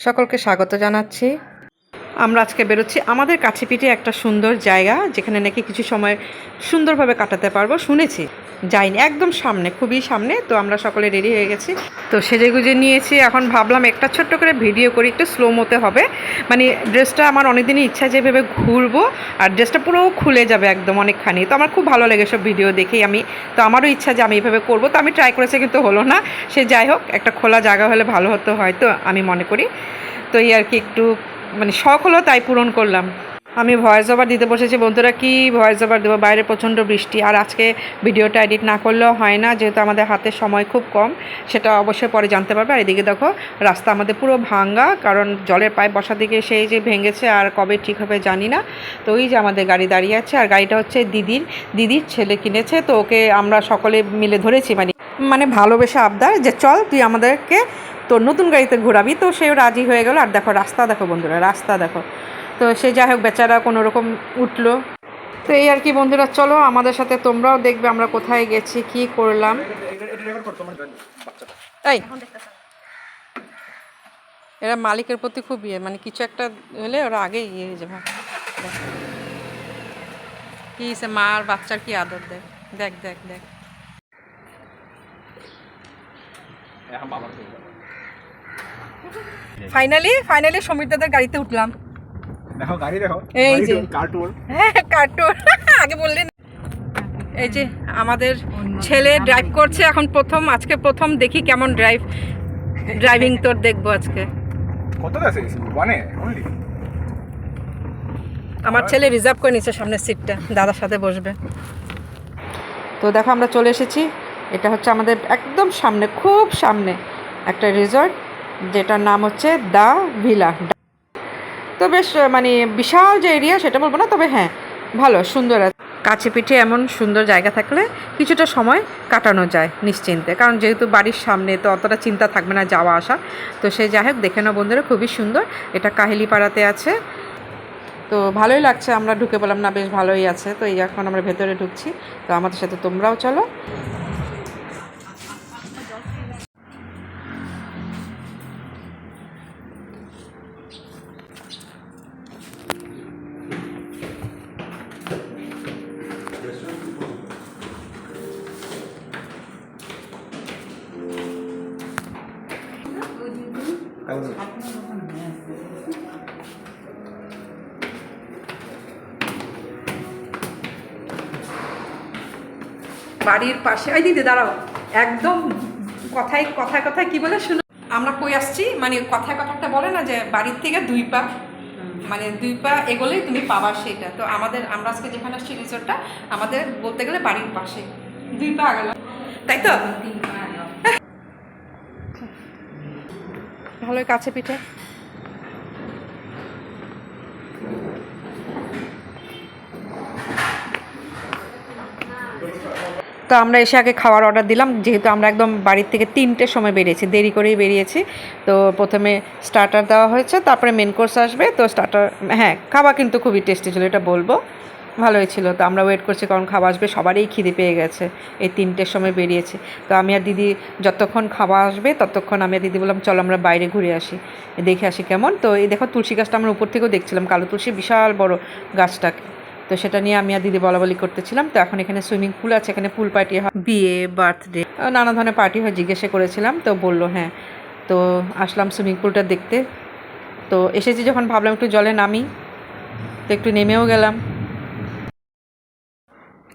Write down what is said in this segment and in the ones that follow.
সকলকে স্বাগত জানাচ্ছি। আমরা আজকে বেরোচ্ছি আমাদের কাছে পিঠে একটা সুন্দর জায়গা, যেখানে নাকি কিছু সময় সুন্দরভাবে কাটাতে পারব। শুনেছি, যাইনি, একদম সামনে, খুবই সামনে, তো আমরা সকলে রেডি হয়ে গেছি। তো সেজে গুজে নিয়েছি, এখন ভাবলাম একটা ছোট্ট করে ভিডিও করি, একটু স্লো মতে হবে। মানে ড্রেসটা আমার অনেকদিনই ইচ্ছা যে ভেবে ঘুরবো, আর ড্রেসটা পুরো খুলে যাবে একদম অনেকখানি। তো আমার খুব ভালো লাগে সব ভিডিও দেখেই আমি, তো আমারও ইচ্ছা যে আমি এইভাবে করব। তো আমি ট্রাই করেছি, কিন্তু হলো না। সে যাই হোক, একটা খোলা জায়গা হলে ভালো হতো হয়তো, আমি মনে করি। তো এই আর কি, একটু মানে শখ হলো তাই পূরণ করলাম। আমি ভয়েস ওভার দিতে বসেছি। বন্ধুরা, কি ভয়েস ওভার দেবো? বাইরে প্রচণ্ড বৃষ্টি। আর আজকে ভিডিওটা এডিট না করলেও হয় না, যেহেতু আমাদের হাতে সময় খুব কম, সেটা অবশ্যই পরে জানতে পারবে। আর এদিকে দেখো, রাস্তা আমাদের পুরো ভাঙ্গা, কারণ জলের পাইপ বসা দিকে সেই যে ভেঙেছে, আর কবে ঠিক হবে জানি না। তো ওই যে আমাদের গাড়ি দাঁড়িয়ে আছে, আর গাড়িটা হচ্ছে দিদির। দিদির ছেলে কিনেছে, তো ওকে আমরা সকলে মিলে ধরেছি মানে মানে ভালোবেসে আবদার যে চল, তুই আমাদেরকে তোর নতুন গাড়িতে ঘোরাবি। তো সেও রাজি হয়ে গেল। আর দেখো, রাস্তা দেখো বন্ধুরা, রাস্তা দেখো। তো সে যাই হোক, বেচারা কোনো রকম উঠল। তো এই আর কি বন্ধুরা, চলো আমাদের সাথে তোমরাও দেখবে আমরা কোথায় গেছি, কি করলাম। এরা মালিকের প্রতি খুব ইয়ে মানে কিছু একটা হলে ওরা আগেই ইয়ে হয়ে যাবে। কি সে মা আর বাচ্চার কি আদর দেখ। দেখ দেখ দেখ। ফাইনালি ফাইনালি সমীর দাদার গাড়িতে উঠলাম। দেখো গাড়ি দেখো। এই যে। কার্টুন হ্যাঁ কার্টুন আগে বললেন এই যে আমাদের ছেলে ড্রাইভ করছে এখন প্রথম আজকে প্রথম দেখি কেমন ড্রাইভ ড্রাইভিং তোর দেখব আজকে। কত আছে ওয়ানে অনলি আমার ছেলে রিজার্ভ করে নিচ্ছে সামনের সিটটা দাদার সাথে বসবে। তো দেখো আমরা চলে এসেছি। এটা হচ্ছে আমাদের একদম সামনে, খুব সামনে একটা রিসর্ট, যেটার নাম হচ্ছে দা ভিলা। তো বেশ মানে বিশাল যে এরিয়া সেটা বলব না, তবে হ্যাঁ ভালো, সুন্দর আছে। কাছে পিঠে এমন সুন্দর জায়গা থাকলে কিছুটা সময় কাটানো যায়, নিশ্চিন্তে। কারণ যেহেতু বাড়ির সামনে তো অতটা চিন্তা থাকবে না যাওয়া আসা। তো সেই যাই হোক, দেখে নাও বন্ধুরা, খুবই সুন্দর। এটা কাহিলিপাড়াতে আছে। তো ভালোই লাগছে, আমরা ঢুকে বললাম, না, বেশ ভালোই আছে। তো এই এখন আমরা ভেতরে ঢুকছি। তো আমাদের সাথে তোমরাও চলো। বাড়ির পাশে এই দিদি দাঁড়াও। একদম কথায় কথায় কথায় কি বলে শুনো? আমরা কই আসছি? মানে কথায় কথা একটা বলে না যে বাড়ির থেকে দুই পা মানে দুই পা এগোলেই তুমি পাবা সেটা। তো আমাদের আমরা আজকে যেখানে আসছি রিসোর্টটা আমাদের বলতে গেলে বাড়ির পাশে। দুই পা গেল তাই তো? ভালোই কাছে পিঠে। তো আমরা এসে আগে খাওয়ার অর্ডার দিলাম। যেহেতু আমরা একদম বাড়ির থেকে তিনটের সময় বেরিয়েছি, দেরি করেই বেরিয়েছি। তো প্রথমে স্টার্টার দেওয়া হয়েছে, তারপরে মেন কোর্স আসবে। তো স্টার্টার হ্যাঁ খাওয়া কিন্তু খুবই টেস্টি ছিল, এটা বলব। ভালোই ছিল। তো আমরা ওয়েট করছি কারণ খাওয়া আসবে, সবারই খিদে পেয়ে গেছে। এই তিনটের সময় বেরিয়েছে। তো আমি আর দিদি যতক্ষণ খাওয়া আসবে, ততক্ষণ আমি আর দিদি বললাম, চলো আমরা বাইরে ঘুরে আসি, দেখে আসি কেমন। তো এই দেখো তুলসী গাছটা আমরা উপর থেকেও দেখছিলাম, কালো তুলসী বিশাল বড় গাছটাকে। তো সেটা নিয়ে আমি আর দিদি বলা বলি করতেছিলাম। তো এখন এখানে সুইমিং পুল আছে, এখানে পুল পার্টি হয়, বিয়ে বার্থডে নানা ধরনের পার্টি হয় জিজ্ঞাসা করেছিলাম। তো বলল হ্যাঁ। তো আসলাম সুইমিং পুলটা দেখতে। তো এসেছি যখন ভাবলাম একটু জলে নামি, তো একটু নেমেও গেলাম।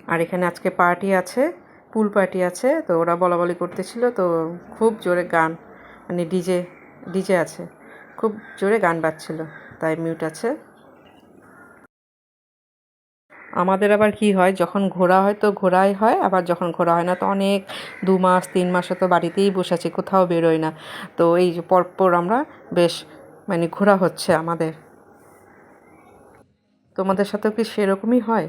আর এখানে আজকে পার্টি আছে, পুল পার্টি আছে, তো ওরা বলা বলি করতেছিল, তো খুব জোরে গান মানে ডিজে ডিজে আছে, খুব জোরে গান বাজছিল, তাই মিউট আছে। আমাদের আবার কি হয়, যখন ঘোরা হয় তো ঘোরাই হয়, আবার যখন ঘোরা হয় না তো অনেক দু মাস, তিন মাসে তো বাড়িতেই বসে আছি, কোথাও বেরোই না। তো এই যে পরপর আমরা বেশ মানে ঘোরা হচ্ছে আমাদের। তোমাদের সাথেও কি সেরকমই হয়?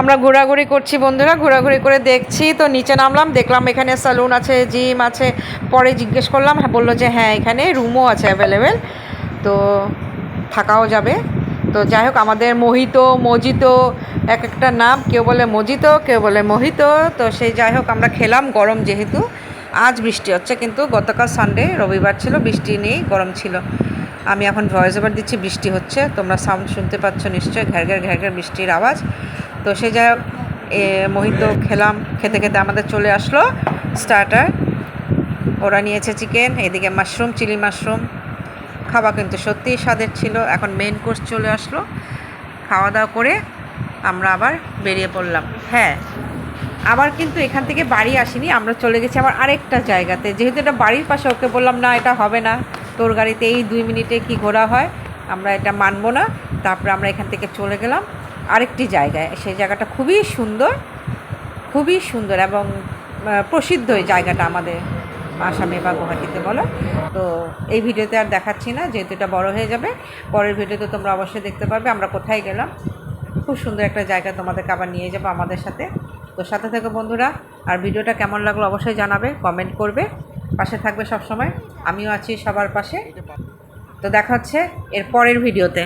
আমরা ঘোরাঘুরি করছি বন্ধুরা, ঘোরাঘুরি করে দেখছি। তো নিচে নামলাম, দেখলাম এখানে স্যালুন আছে জিম আছে। পরে জিজ্ঞেস করলাম হ্যাঁ বলল যে হ্যাঁ এখানে রুমও আছে অ্যাভেলেবেল তো থাকাও যাবে। তো যাই হোক, আমাদের মোহিত, মজিত, এক একটা নাম, কেউ বলে মজিত, কেউ বলে মোহিত। তো সেই যাই হোক, আমরা খেলাম গরম যেহেতু। আজ বৃষ্টি হচ্ছে, কিন্তু গতকাল সানডে রবিবার ছিল, বৃষ্টি নেই গরম ছিল। আমি এখন ভয়েস ওভার দিচ্ছি, বৃষ্টি হচ্ছে। তোমরা সাউন্ড শুনতে পাচ্ছ নিশ্চয়ই, ঘ্যার ঘ্যার ঘ্যার ঘ্যার বৃষ্টির আওয়াজ। তো সে এ, মোহিত খেলাম, খেতে খেতে আমাদের চলে আসলো স্টার্টার ওরা নিয়েছে চিকেন এদিকে মাশরুম চিলি মাশরুম খাওয়া কিন্তু সত্যিই স্বাদের ছিল। এখন মেন কোর্স চলে আসলো। খাওয়া দাওয়া করে আমরা আবার বেরিয়ে পড়লাম। হ্যাঁ আবার কিন্তু এখান থেকে বাড়ি আসিনি, আমরা চলে গেছি আবার আরেকটা জায়গাতে। যেহেতু এটা বাড়ির পাশে, ওকে বললাম, না, এটা হবে না। তোর গাড়িতে এই দুই মিনিটে কি ঘোরা হয়? আমরা এটা মানবো না। তারপরে আমরা এখান থেকে চলে গেলাম। আরেকটি জায়গায়। সেই জায়গাটা খুবই সুন্দর খুবই সুন্দর এবং প্রসিদ্ধ এই জায়গাটা আমাদের আসামে বা গুয়াহাটিতে বলো। তো এই ভিডিওতে আর দেখাচ্ছি না, যেহেতু এটা বড় হয়ে যাবে, পরের ভিডিওতে তোমরা অবশ্যই দেখতে পারবে, আমরা কোথায় গেলাম। খুব সুন্দর একটা জায়গা তোমাদেরকে আবার নিয়ে যাব আমাদের সাথে। তো সাথে থেকো বন্ধুরা, আর ভিডিওটা কেমন লাগল অবশ্যই জানাবে, কমেন্ট করবে। পাশে থাকবে সব সময় আমিও আছি সবার পাশে। তো দেখা হচ্ছে এর পরের ভিডিওতে।